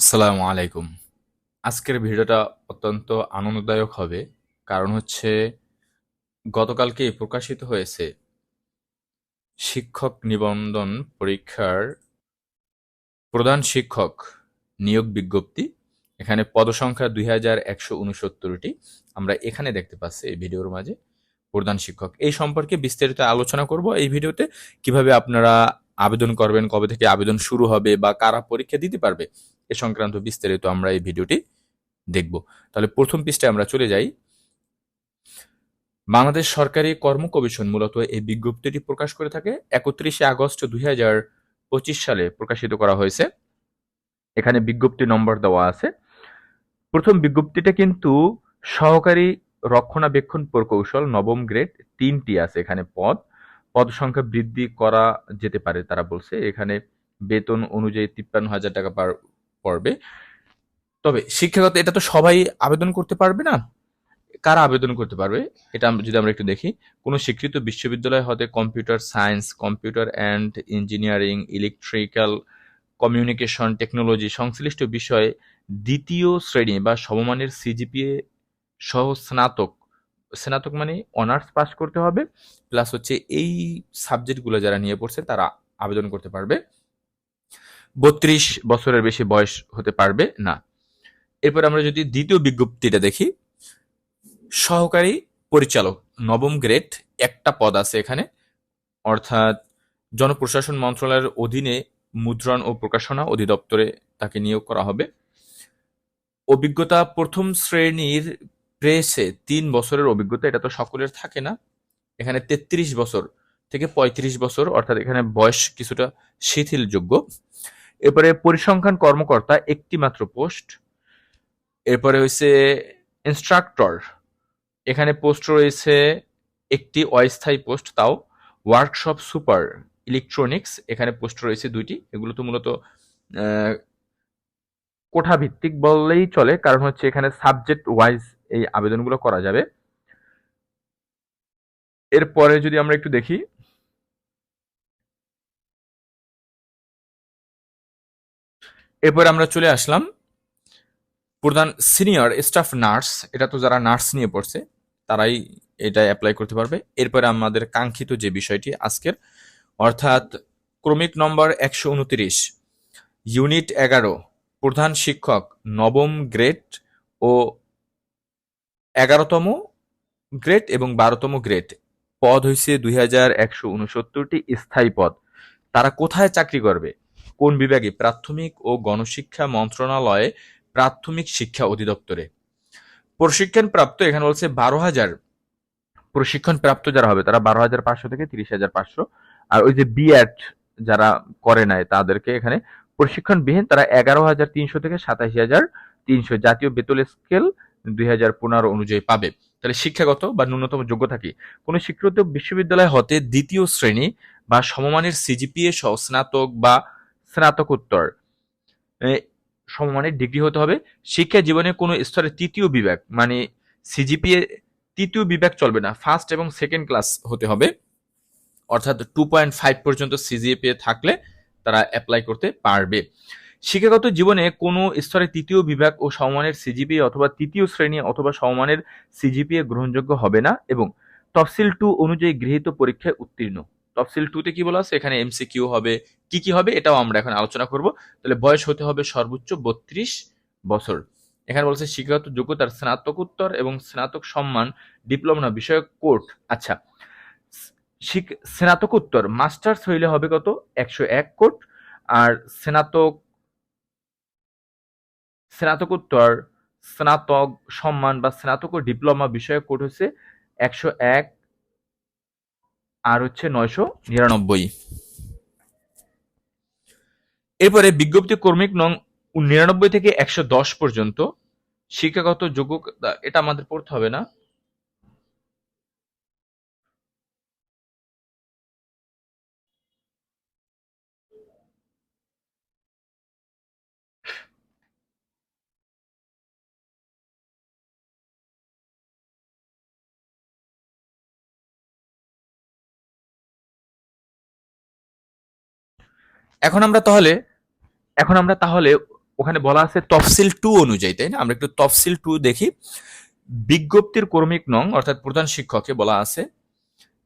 আসসালামু আলাইকুম। আজকের ভিডিওটা অত্যন্ত আনন্দদায়ক হবে, কারণ হচ্ছে গতকালকে প্রকাশিত হয়েছে শিক্ষক নিবন্ধন পরীক্ষার প্রধান শিক্ষক নিয়োগ বিজ্ঞপ্তি। এখানে পদসংখ্যা দুই হাজার একশো উনসত্তরটি। আমরা এখানে দেখতে পাচ্ছি এই ভিডিওর মাঝে প্রধান শিক্ষক। এই সম্পর্কে বিস্তারিত আলোচনা করব এই ভিডিওতে, কীভাবে আপনারা আবেদন করবেন, কবে থেকে আবেদন শুরু হবে বা কারা পরীক্ষা দিতে পারবে এ সংক্রান্ত বিস্তারিত আমরা এই ভিডিওটি দেখব। তাহলে প্রথম পৃষ্ঠায় আমরা চলে যাই। বাংলাদেশ সরকারি কর্ম কমিশন মূলত এই বিজ্ঞপ্তিটি প্রকাশ করে থাকে একত্রিশে আগস্ট দুই হাজার পঁচিশ সালে প্রকাশিত করা হয়েছে। এখানে বিজ্ঞপ্তি নম্বর দেওয়া আছে। প্রথম বিজ্ঞপ্তিটা কিন্তু সহকারী রক্ষণাবেক্ষণ প্রকৌশল নবম গ্রেড তিনটি আছে এখানে পদ। পদ সংখ্যা বৃদ্ধি করা যেতে পারে তারা বলছে। এখানে বেতন অনুযায়ী তিপ্পান্ন হাজার টাকা পার পড়বে। তবে শিক্ষাগত এটা তো সবাই আবেদন করতে পারবে না। কারা আবেদন করতে পারবে? এটা যদি আমরা একটু দেখি, কোনো স্বীকৃত বিশ্ববিদ্যালয় হতে computer science, computer and engineering, electrical communication, technology সংশ্লিষ্ট বিষয়ে দ্বিতীয় শ্রেণি বা সমমানের সিজিপিএ সহ স্নাতক স্নাতক মানে অনার্স পাস করতে হবে, প্লাস হচ্ছে এই সাবজেক্টগুলো যারা নিয়ে পড়ছে তারা আবেদন করতে পারবে। বত্রিশ বছরের বেশি বয়স হতে পারবে না। এরপর আমরা যদি দ্বিতীয় বিজ্ঞপ্তিটা দেখি, সহকারী পরিচালক, নবম গ্রেড, একটা পদ আছে এখানে। অর্থাৎ জনপ্রশাসন মন্ত্রণালয়ের অধীনে মুদ্রণ ও প্রকাশনা অধিদপ্তরে তাকে নিয়োগ করা হবে। অভিজ্ঞতা প্রথম শ্রেণির প্রেসে তিন বছরের অভিজ্ঞতা, এটা তো সকলের থাকে না। এখানে তেত্রিশ বছর থেকে পঁয়ত্রিশ বছর, অর্থাৎ এখানে বয়স কিছুটা শিথিলযোগ্য। এরপরে পরিসংখ্যান কর্মকর্তা একটি মাত্র পোস্ট। এরপরে হয়েছে ইনস্ট্রাক্টর। এখানে পোস্ট রয়েছে একটি অস্থায়ী পোস্ট, তাও ওয়ার্কশপ সুপার ইলেকট্রনিক্স। এখানে পোস্ট রয়েছে দুইটি, এগুলো তো মূলত কোঠা ভিত্তিক বললেই চলে, কারণ হচ্ছে এখানে সাবজেক্ট ওয়াইজ এই আবেদনগুলো করা যাবে। এরপরে যদি আমরা একটু দেখি এরপর আমরা চলে আসলাম প্রধান সিনিয়র স্টাফ নার্স, এটা তো যারা নার্স নিয়ে পড়ছে, তারাই এটা অ্যাপ্লাই করতে পারবে। এরপরে আমাদের কাঙ্ক্ষিত যে বিষয়টি আজকের, অর্থাৎ ক্রমিক নম্বর একশো উনত্রিশ, ইউনিট এগারো, প্রধান শিক্ষক, নবম গ্রেড ও এগারোতম গ্রেড এবং বারোতম গ্রেড। পদ হয়েছে দুই হাজার একশো উনসত্তরটি স্থায়ী পদ। তারা কোথায় চাকরি করবে? কোন বিভাগে প্রাথমিক ও গণশিক্ষা মন্ত্রণালয়ে প্রাথমিক শিক্ষা অধিদপ্তরে? প্রশিক্ষণ প্রাপ্ত এখানে বলছে বারো হাজার প্রশিক্ষণ প্রাপ্ত যারা হবে, তারা বারো হাজার পাঁচশো থেকে তিরিশ হাজার পাঁচশো। আর ওই যে বিএড যারা করে নাই, তাদেরকে এখানে প্রশিক্ষণবিহীন তারা এগারো হাজার তিনশো থেকে সাতাশি হাজার তিনশো। জাতীয় বেতন স্কেল দুই হাজার পনেরো অনুযায়ী পাবে। তাহলে শিক্ষাগত বা ন্যূনতম যোগ্যতা কি? কোনো স্বীকৃত বিশ্ববিদ্যালয় হতে দ্বিতীয় শ্রেণি বা সমমানের সিজিপিএ সহ স্নাতক বা স্নাতকোত্তর। সমমানের ডিগ্রি হতে হবে। শিক্ষা জীবনে কোনো স্তরে তৃতীয় বিভাগ মানে সিজিপিএ তৃতীয় বিভাগ চলবে না ফার্স্ট এবং সেকেন্ড ক্লাস হতে হবে। অর্থাৎ টু পয়েন্ট ফাইভ পর্যন্ত সিজিপিএ থাকলে তারা অ্যাপ্লাই করতে পারবে। শিক্ষাগত জীবনে কোনো স্তরে তৃতীয় বিভাগ ও সমমানের সিজিপিএ অথবা তৃতীয় শ্রেণি অথবা সমমানের সিজিপিএ গ্রহণযোগ্য হবে না এবং তফসিল টু অনুযায়ী গৃহীত পরীক্ষায় উত্তীর্ণ। তফসিল টুতে কি বলা আছে? এখানে এমসিকিউ হবে। কি কি হবে? এটাও আমরা এখন আলোচনা করব। তাহলে বয়স হতে হবে সর্বোচ্চ বত্রিশ বছর। এখানে বলছে শিক্ষাগত যোগ্যতার স্নাতকোত্তর এবং স্নাতক সম্মান, ডিপ্লোমা বিষয়ক কোর্ট। আচ্ছা স্নাতকোত্তর মাস্টার্স হইলে হবে কত? একশো এক কোট আর স্নাতক স্নাতকোত্তর স্নাতক সম্মান বা স্নাতক ও ডিপ্লোমা বিষয়ক কোর্ট হচ্ছে একশো এক আর হচ্ছে নয়শো নিরানব্বই। এরপরে বিজ্ঞপ্তি কর্মিক নং নিরানব্বই থেকে একশো দশ পর্যন্ত শিক্ষাগত যোগ্য এটা আমাদের পড়তে হবে না। এখন আমরা তাহলে, এখন আমরা তাহলে ওখানে বলা আছে তফসিল টু অনুযায়ী, তাই না? আমরা একটু তফসিল টু দেখি। বিজ্ঞপ্তির কর্মিক নং, অর্থাৎ প্রধান শিক্ষককে বলা আছে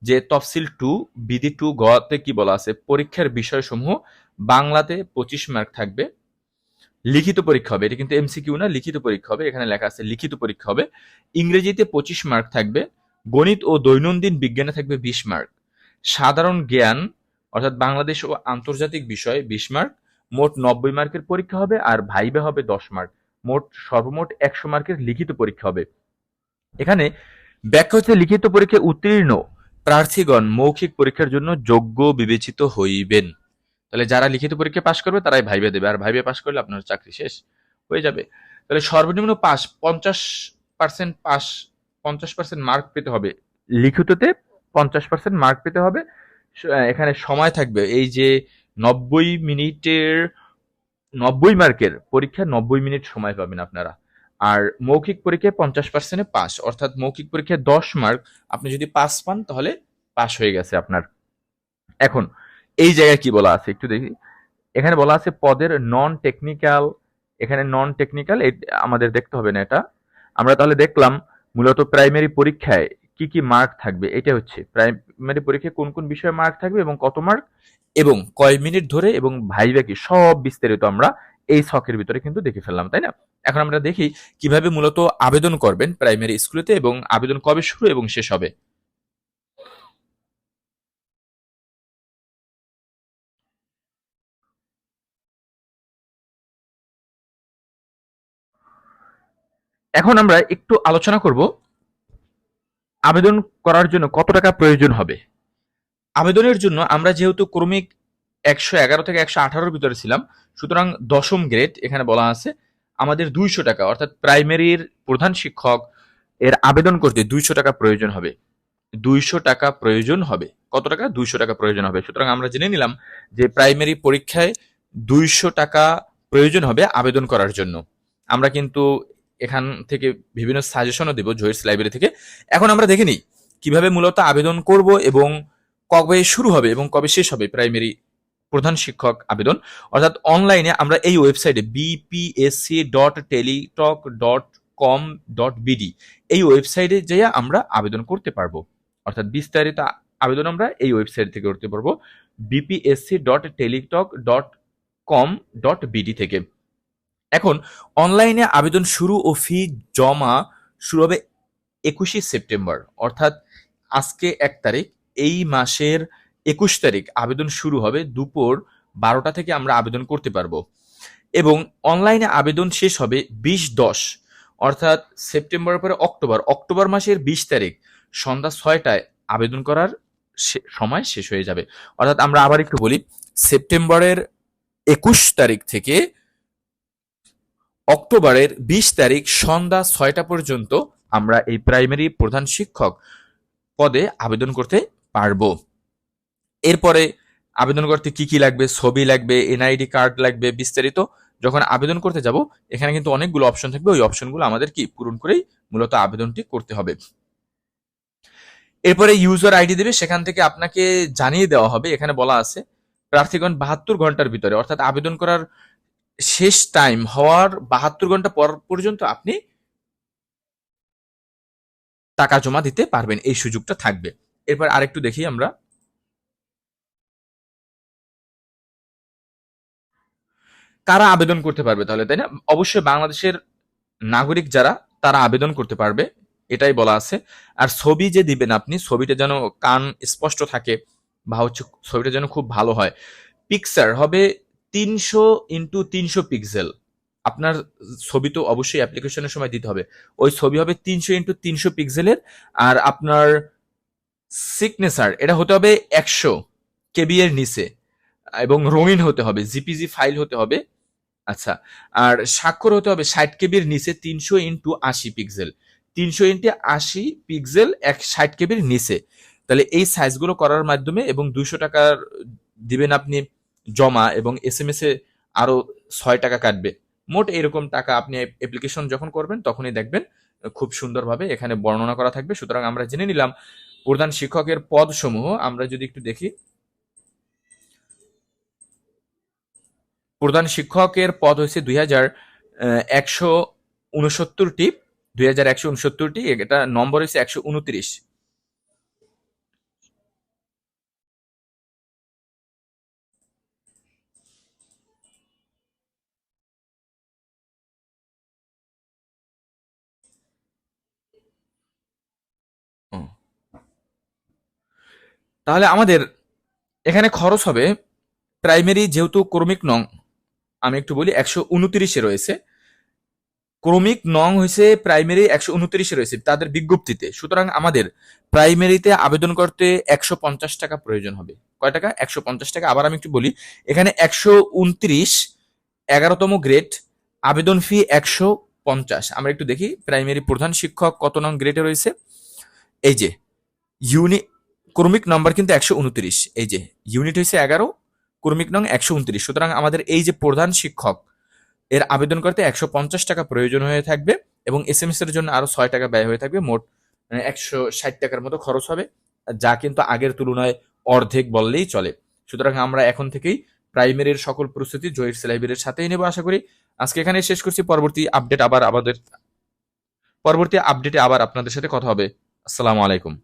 যে তফসিল টু, বিধি টু গতে কি বলা আছে? পরীক্ষার বিষয়সমূহ বাংলাতে পঁচিশ মার্ক থাকবে। লিখিত পরীক্ষা হবে, এটা কিন্তু এমসিকিউ না, লিখিত পরীক্ষা হবে, এখানে লেখা আছে লিখিত পরীক্ষা হবে। ইংরেজিতে পঁচিশ মার্ক থাকবে, গণিত ও দৈনন্দিন বিজ্ঞানে থাকবে বিশ মার্ক। সাধারণ জ্ঞান অর্থাৎ বাংলাদেশ ও আন্তর্জাতিক বিষয়ে বিশ মার্ক, মোট নব্বই মার্কের পরীক্ষা হবে আর ভাইবে হবে দশ মার্ক। মোট সর্বমোট একশো মার্কের লিখিত পরীক্ষা হবে। এখানে ব্যাখ্যা হচ্ছে লিখিত পরীক্ষায় উত্তীর্ণ প্রার্থীগণ মৌখিক পরীক্ষার জন্য যোগ্য বিবেচিত হইবেন। তাহলে যারা লিখিত পরীক্ষা পাশ করবে, তারাই ভাইবে দেবে। আর ভাইবে পাশ করলে আপনার চাকরি শেষ হয়ে যাবে। তাহলে সর্বনিম্ন পাস পঞ্চাশ পার্সেন্ট পাস পঞ্চাশ পার্সেন্ট মার্ক পেতে হবে। লিখিততে পঞ্চাশ পার্সেন্ট মার্ক পেতে হবে। এখানে সময় থাকবে। এই যে নব্বই মিনিটের, নব্বই মার্কের পরীক্ষা, নব্বই মিনিট সময় পাবেন আপনারা। আর মৌখিক পরীক্ষায় পঞ্চাশ পার্সেন্টে পাস অর্থাৎ মৌখিক পরীক্ষায় দশ মার্ক আপনি যদি পাস পান, তাহলে পাস হয়ে গেছে আপনার। এখন, এই জায়গায় কি বলা আছে? একটু দেখি। এখানে বলা আছে পদের নন টেকনিক্যাল এখানে নন টেকনিক্যাল আমাদের দেখতে হবে না এটা। আমরা তাহলে দেখলাম, মূলত প্রাইমারি পরীক্ষায় কি কি মার্ক থাকবে? এটা হচ্ছে প্রাইমারি পরীক্ষায় কোন কোন বিষয়ে মার্ক থাকবে এবং কত মার্ক এবং কয় মিনিট ধরে এবং ভাইবা কি? সব বিস্তারিত আমরা এই ছকের ভিতরে কিন্তু দেখে ফেললাম, তাই না? এখন আমরা দেখি কীভাবে মূলত আবেদন করবেন প্রাইমারি স্কুলেতে এবং আবেদন কবে শুরু এবং শেষ হবে? এখন আমরা একটু আলোচনা করব আবেদন করার জন্য কত টাকা প্রয়োজন হবে? আবেদনের জন্য আমরা যেহেতু ক্রমিক একশো এগারো থেকে একশো আঠারোর ভিতরে ছিলাম, সুতরাং দশম গ্রেড এখানে বলা আছে, আমাদের দুইশো টাকা, অর্থাৎ প্রাইমারির প্রধান শিক্ষক এর আবেদন করতে দুইশো টাকা প্রয়োজন হবে। দুইশো টাকা প্রয়োজন হবে। কত টাকা? দুইশো টাকা প্রয়োজন হবে। সুতরাং আমরা জেনে নিলাম যে প্রাইমারি পরীক্ষায় দুইশো টাকা প্রয়োজন হবে আবেদন করার জন্য। আমরা কিন্তু এখান থেকে বিভিন্ন সাজেশনও দেব জয়েস লাইব্রেরি থেকে। এখন আমরা দেখে নিই কীভাবে মূলত আবেদন করব এবং কবে শুরু হবে এবং কবে শেষ হবে প্রাইমারি প্রধান শিক্ষক আবেদন। অর্থাৎ অনলাইনে আমরা এই ওয়েবসাইটে BPSC dot Teletalk dot com dot BD এই ওয়েবসাইটে যেয়ে আমরা আবেদন করতে পারব। অর্থাৎ বিস্তারিত আবেদন আমরা এই ওয়েবসাইট থেকে করতে পারব। BPSC dot Teletalk dot com dot BD থেকে। এখন অনলাইনে আবেদন শুরু ও ফি জমা শুরু হবে একুশে সেপ্টেম্বর, অর্থাৎ আজকে এক তারিখ। এই মাসের একুশ তারিখ আবেদন শুরু হবে দুপুর বারোটা থেকে আমরা আবেদন করতে পারব। এবং অনলাইনে আবেদন শেষ হবে বিশ দশ, অর্থাৎ সেপ্টেম্বরের পরে অক্টোবর। অক্টোবর মাসের বিশ তারিখ, সন্ধ্যা ছয়টায় আবেদন করার সময় শেষ হয়ে যাবে। অর্থাৎ আমরা আবার একটু বলি, সেপ্টেম্বরের একুশ তারিখ থেকে অক্টোবরের বিশ তারিখ সন্ধ্যা ছয়টা পর্যন্ত আমরা এই প্রাইমারি প্রধান শিক্ষক পদে আবেদন করতে পারব। এরপরে আবেদন করতে কি কি লাগবে, ছবি লাগবে এনআইডি কার্ড লাগবে, বিস্তারিত যখন আবেদন করতে যাব, এখানে কিন্তু অনেকগুলো অপশন থাকবে। ওই অপশনগুলো আমাদের কি পূরণ করেই মূলত আবেদনটি করতে হবে। এরপরে ইউজার আইডি দেবে, সেখান থেকে আপনাকে জানিয়ে দেওয়া হবে। এখানে বলা আছে, প্রার্থীগণ বাহাত্তর ঘণ্টার ভিতরে, অর্থাৎ আবেদন করার শেষ টাইম হওয়ার বাহাত্তর ঘণ্টা পর পর্যন্ত আপনি টাকা জমা দিতে পারবেন, এই সুযোগটা থাকবে। এরপর আরেকটু দেখি আমরা। কারা আবেদন করতে পারবে তাহলে, তাই না? অবশ্যই বাংলাদেশের নাগরিক যারা, তারা আবেদন করতে পারবে, এটাই বলা আছে। আর ছবি যে দিবেন আপনি, ছবিটা যেন কান স্পষ্ট থাকে বা হচ্ছে ছবিটা যেন খুব ভালো হয়। পিকচার হবে তিনশো ইন্টু তিনশো পিক্সেল আপনার ছবি তো অবশ্যই অ্যাপ্লিকেশনের সময় দিতে হবে। ওই ছবি হবে তিনশো ইন্টু তিনশো পিক্সেলের আর আপনার সিগনেচার এটা হতে হবে একশো কেবি এর নিচে। এবং রঙিন হতে হবে জিপিজি ফাইল হতে হবে। আচ্ছা আর স্বাক্ষর হতে হবে ষাট কেবির নিচে তিনশো ইন্টু আশি পিক্সেল তিনশো ইন্টু আশি পিক্সেল এক ষাট কেবির নিচে। তাহলে এই সাইজগুলো করার মাধ্যমে এবং দুশো টাকার দিবেন আপনি জমা এবং এস এম এস এ আরও ছয় টাকা কাটবে। মোট এরকম টাকা আপনি অ্যাপ্লিকেশন যখন করবেন, তখনই দেখবেন খুব সুন্দরভাবে এখানে বর্ণনা করা থাকবে। সুতরাং আমরা জেনে নিলাম প্রধান শিক্ষকের পদ সমূহ আমরা যদি একটু দেখি। প্রধান শিক্ষকের পদ হয়েছে দুই হাজার একশো উনসত্তরটি। দুই হাজার একশো উনসত্তরটি, এটা নম্বর হয়েছে একশো উনত্রিশ। তাহলে আমাদের এখানে খরচ হবে প্রাইমারি যেহেতু ক্রমিক নং, আমি একটু বলি, একশো উনত্রিশে রয়েছে। ক্রমিক নং হয়েছে প্রাইমারি একশো উনত্রিশে রয়েছে, তাদের বিজ্ঞপ্তিতে। সুতরাং আমাদের প্রাইমারিতে আবেদন করতে একশো পঞ্চাশ টাকা প্রয়োজন হবে। কয় টাকা? একশো পঞ্চাশ টাকা। আবার আমি একটু বলি, এখানে একশো উনত্রিশ, এগারোতম গ্রেড আবেদন ফি একশো পঞ্চাশ। আমরা একটু দেখি প্রাইমারি প্রধান শিক্ষক কত নং গ্রেডে রয়েছে? এই যে ইউনি ক্রমিক নম্বর কিন্তু একশো উনত্রিশ। এই যে ইউনিট হয়েছে এগারো, ক্রমিক নং একশো উনত্রিশ। সুতরাং আমাদের এই যে প্রধান শিক্ষক, এর আবেদন করতে একশো পঞ্চাশ টাকা প্রয়োজন হয়ে থাকবে এবং এস এম এস এর জন্য আরও ছয় টাকা ব্যয় হয়ে থাকবে। মোট একশো ষাট টাকার মতো খরচ হবে। যা কিন্তু আগের তুলনায় অর্ধেক বললেই চলে। সুতরাং আমরা এখন থেকেই প্রাইমারির সকল প্রস্তুতি জয়ের লাইব্রেরির সাথেই নেব আশা করি। আজকে এখানে শেষ করছি। পরবর্তী আপডেট আবার আমাদের, পরবর্তী আপডেটে আবার আপনাদের সাথে কথা হবে। আসসালামু আলাইকুম।